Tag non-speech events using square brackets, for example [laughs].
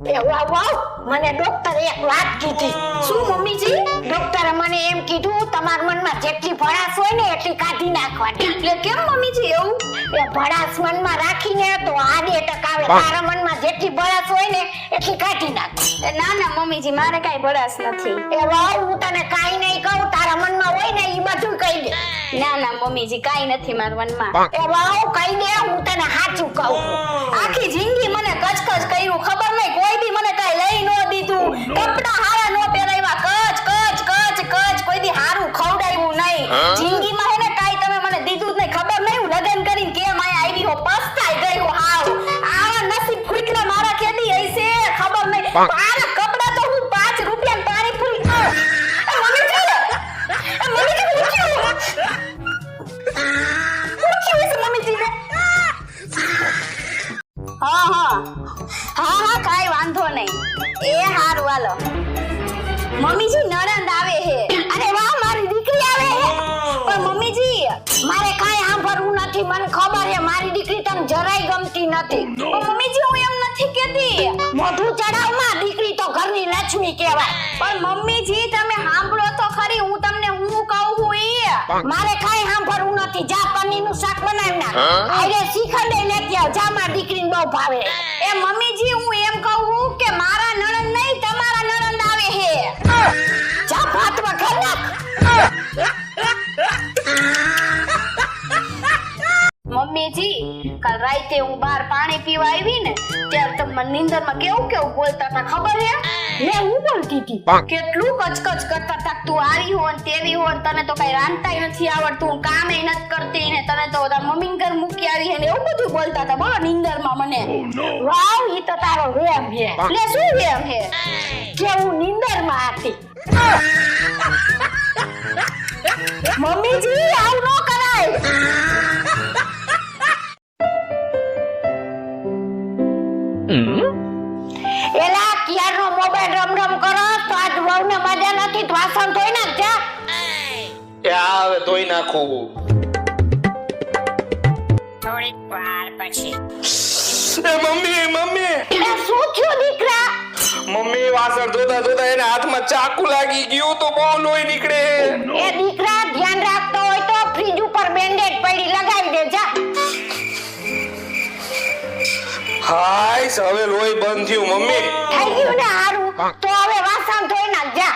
એ વાવ વાવ મને ડોક્ટરે એક વાત કીધી. શું મમ્મીજી? ડોક્ટરે મને એમ કીધું તમારા મનમાં જેટલી ભડાસ હોય ને એટલી કાઢી નાખવાની. એટલે કેમ મમ્મીજી એવું? એ ભડાસ મનમાં રાખીને તો આડે ટકાવે. તારા મનમાં જેટલી ભડાસ હોય ને એટલી કાઢી નાખ ના ના મમ્મીજી મારે કાંઈ ભડાસ નથી. એ વાવ હું તને કાઈ નહીં કહું તારા મનમાં હોય ને એ બધું કહી દે. ના ના મમ્મીજી કાઈ નથી મારા મનમાં. એ વાવ કહી દે હું તને સાચું કહું. આખી જિંદગી મને કચકચ કર્યું મમ્મીજી નણંદ આવે હે અરે વાહ, મારી દીકરી આવે હે પણ મારે કાંઈ સાંભળવું નથી. મને ખબર હે મારી દીકરી તને જરાય ગમતી નથી. મમ્મીજી, હું એમ નથી કેતી મોઢું તો ઘરની કહેવાય. પણ મમ્મીજી તમે સાંભળો તો ખરી હું તમને હું કહું હું ઈ. મારે કાઈ સાંભળવું નથી. જા પનીરનું શાક બનાવી ના આયરે શીખંડે લેતી આવ જા મારી દીકરીને બહુ ભાવે. એ મમ્મીજી હું એમ કહું કે મારા નણંદ કાલ રાતે હું બહાર પાણી પીવા આવી ને ત્યારે તમે નીંદરમાં કેવું કેવું બોલતા હતા ખબર હે? લે હું બોલતી હતી કેટલું કચકચ કરતા હતા તું આવી હો ને તેવી હો ને તને તો કઈ રાંધતાય નથી આવડતું કામે નથી કરતી ને તને તો બધા મમ્મી ઘર મૂકી આવી ને એવું બધું બોલતા હતા. બોલો નીંદરમાં મને. વાવ ઈ તો તારો વેમ હે. એટલે શું વેમ હે? કે હું નીંદરમાં હતી. [laughs] મમ્મીજી આવું ન કરાય. એલા ક્યારનો મોબાઈલ રમ રમ કરો? તો આજ વહુને મજા નથી તો વાસણ ધોઈ નાખ જા એ આવે ધોઈ નાખું થોડીક વાર પછી. એ મમ્મી મમ્મી! એ શું થયું દીકરા? મમ્મી વાસણ ધોતા ધોતા એના હાથમાં ચાકુ લાગી ગયું તો બહુ લોહી નીકળે. હવે લોહી બંધ થયું, મમ્મી. થઈ ગયું ને હારું. તો હવે વાસણ ધોઈ નાખ, જા.